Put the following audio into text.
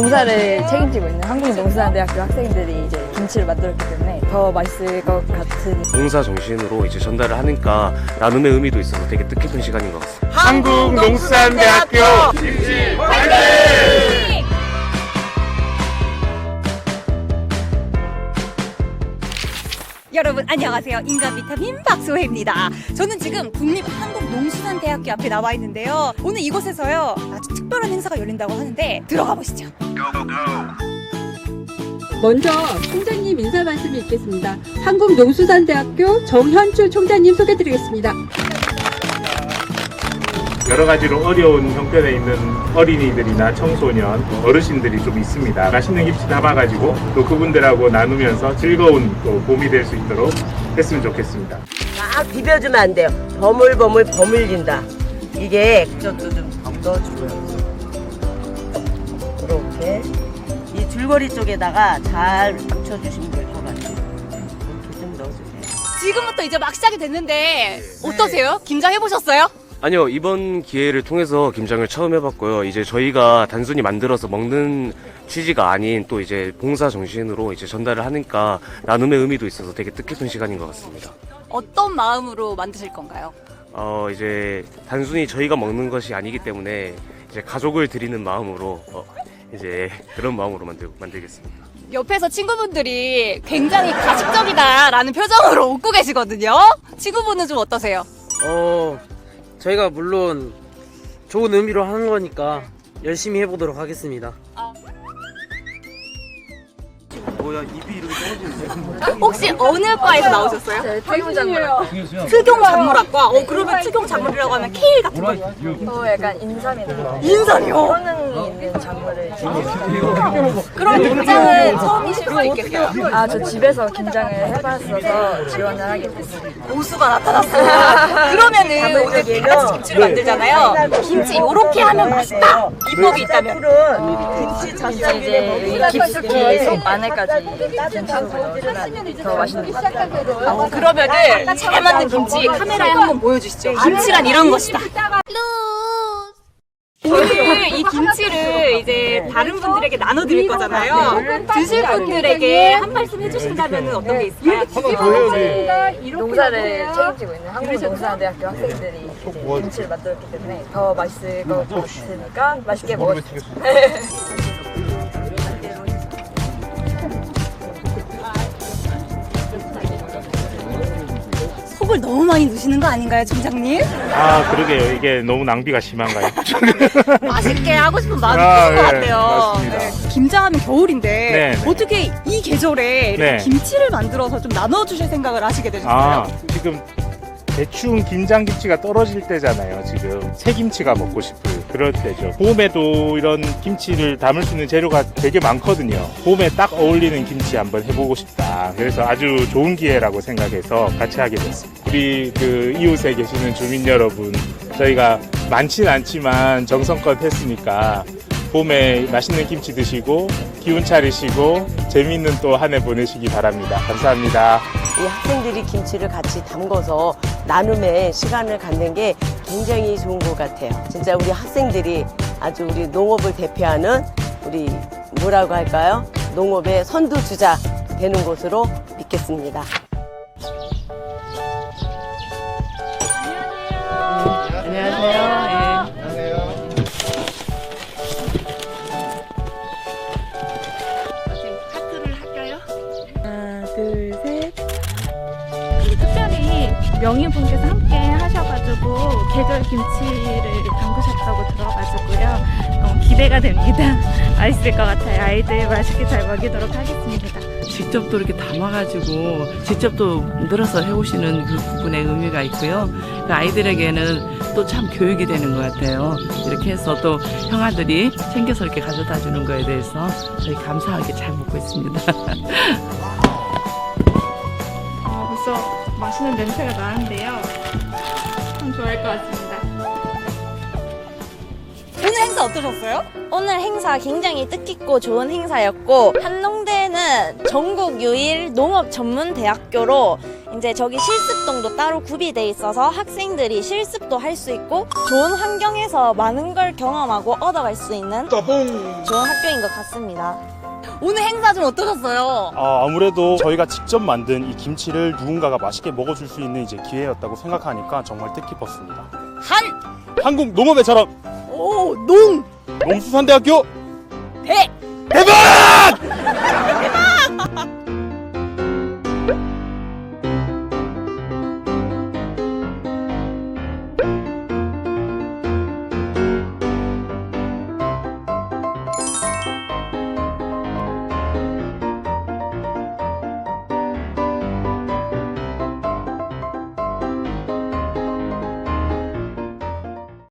농사를 책임지고 있는 한국농수산대학교 학생들이 이제 김치를 만들었기 때문에 더 맛있을 것 같은 봉사 정신으로 이제 전달을 하니까 나눔의 의미도 있어서 되게 뜻깊은 시간인 것 같습니다. 한국농수산대학교 여러분 안녕하세요. 인간 비타민 박소혜입니다. 저는 지금 국립한국농수산대학교 앞에 나와 있는데요. 오늘 이곳에서요 아주 특별한 행사가 열린다고 하는데 들어가 보시죠. 먼저 총장님 인사 말씀이 있겠습니다. 한국농수산대학교 정현주 총장님 소개드리겠습니다. 여러 가지로 어려운 형편에 있는 어린이들이나 청소년, 어르신들이 좀 있습니다. 맛있는 김치 담아가지고 또 그분들하고 나누면서 즐거운 또 봄이 될 수 있도록 했으면 좋겠습니다. 막 비벼주면 안 돼요. 버물버물 버물린다. 이게 액젓도 좀 넣어주고요. 이렇게 이 줄거리 쪽에다가 잘 맞춰주시면 될 것 같아요. 이렇게 좀 넣어주세요. 지금부터 이제 막 시작이 됐는데 어떠세요? 김장 해 보셨어요? 아니요, 이번 기회를 통해서 김장을 처음 해봤고요. 이제 저희가 단순히 만들어서 먹는 취지가 아닌 또 이제 봉사 정신으로 이제 전달을 하니까 나눔의 의미도 있어서 되게 뜻깊은 시간인 것 같습니다. 어떤 마음으로 만드실 건가요? 어, 이제 단순히 저희가 먹는 것이 아니기 때문에 이제 가족을 드리는 마음으로 어, 이제 그런 마음으로 만들, 만들겠습니다. 옆에서 친구분들이 굉장히 가식적이다라는 표정으로 웃고 계시거든요. 친구분은 좀 어떠세요? 어, 저희가 물론 좋은 의미로 하는 거니까 열심히 해보도록 하겠습니다. 혹시 어느 과에서 나오셨어요? 네, 태국장물 특용 작물학과. 어 그러면 특용 작물이라고 하면 케일 같은 거. 또 약간 인삼이나 인삼이요? 효능이 있는 작물을 그럼 김장은 처음이실 수 있겠어요. 아 저 집에서 김장을 해봤어서 지원을 하게 됐습니다. 고수가 나타났습니다. 그러면은 오늘 다 같이 김치를 만들잖아요. 김치 요렇게 하면 맛있다. 비법이 있다면. 김치 이제 전체 이제 깊숙이 속 안에까지 더 맛있는 것 같아요. 어, 그러면은 잘 만든 김치 카메라에 한번 보여주시죠. 김치란 이런 것이다. 오늘 이 김치를 이제 다른 분들에게 나눠드릴 거잖아요. 드실 분들에게 한 말씀 해주신다면 어떤 게 있을까요? 농사를 책임지고 있는 한국농수산대학교 학생들이 이제 김치를 만들었기 때문에 더 맛있을 것 같으니까 맛있게 먹어주세요. 속을 너무 많이 넣으시는 거 아닌가요, 총장님? 아, 그러게요. 이게 너무 낭비가 심한가요? 맛있게 하고 싶은 마음이 아, 크신 것 네, 같아요. 맞습니다. 네. 김장하면 겨울인데 네, 네. 어떻게 이 계절에 이렇게 네. 김치를 만들어서 좀 나눠 주실 생각을 하시게 되셨어요? 아, 지금 대충 김장김치가 떨어질 때잖아요. 지금 새김치가 먹고 싶을 그럴 때죠. 봄에도 이런 김치를 담을 수 있는 재료가 되게 많거든요. 봄에 딱 어울리는 김치 한번 해보고 싶다. 그래서 아주 좋은 기회라고 생각해서 같이 하게 됐습니다. 우리 그 이웃에 계시는 주민 여러분, 저희가 많진 않지만 정성껏 했으니까 봄에 맛있는 김치 드시고 기운 차리시고 재미있는 또 한 해 보내시기 바랍니다. 감사합니다. 이 학생들이 김치를 같이 담궈서 나눔의 시간을 갖는 게 굉장히 좋은 것 같아요. 진짜 우리 학생들이 아주 우리 농업을 대표하는 우리 뭐라고 할까요? 농업의 선두주자 되는 곳으로 믿겠습니다. 하나, 명인분께서 함께 하셔가지고 계절 김치를 담그셨다고 들어가지고요. 어, 기대가 됩니다. 맛있을 것 같아요. 아이들 맛있게 잘 먹이도록 하겠습니다. 직접 또 이렇게 담아가지고 직접 또 늘어서 해오시는 그 부분에 의미가 있고요. 그 아이들에게는 또 참 교육이 되는 것 같아요. 이렇게 해서 또 형아들이 챙겨서 이렇게 가져다 주는 거에 대해서 저희 감사하게 잘 먹고 있습니다. 어, 벌써 맛있는 냄새가 나는데요. 참 좋아할 것 같습니다. 오늘 행사 어떠셨어요? 오늘 행사 굉장히 뜻깊고 좋은 행사였고 한농대는 전국 유일 농업 전문 대학교로 이제 저기 실습동도 따로 구비돼 있어서 학생들이 실습도 할 수 있고 좋은 환경에서 많은 걸 경험하고 얻어갈 수 있는 좋은 학교인 것 같습니다. 오늘 행사 좀 어떠셨어요? 아, 아무래도 저희가 직접 만든 이 김치를 누군가가 맛있게 먹어줄 수 있는 이제 기회였다고 생각하니까 정말 뜻깊었습니다. 한! 한국 농업의처럼 오! 농! 농수산대학교 대! 대박!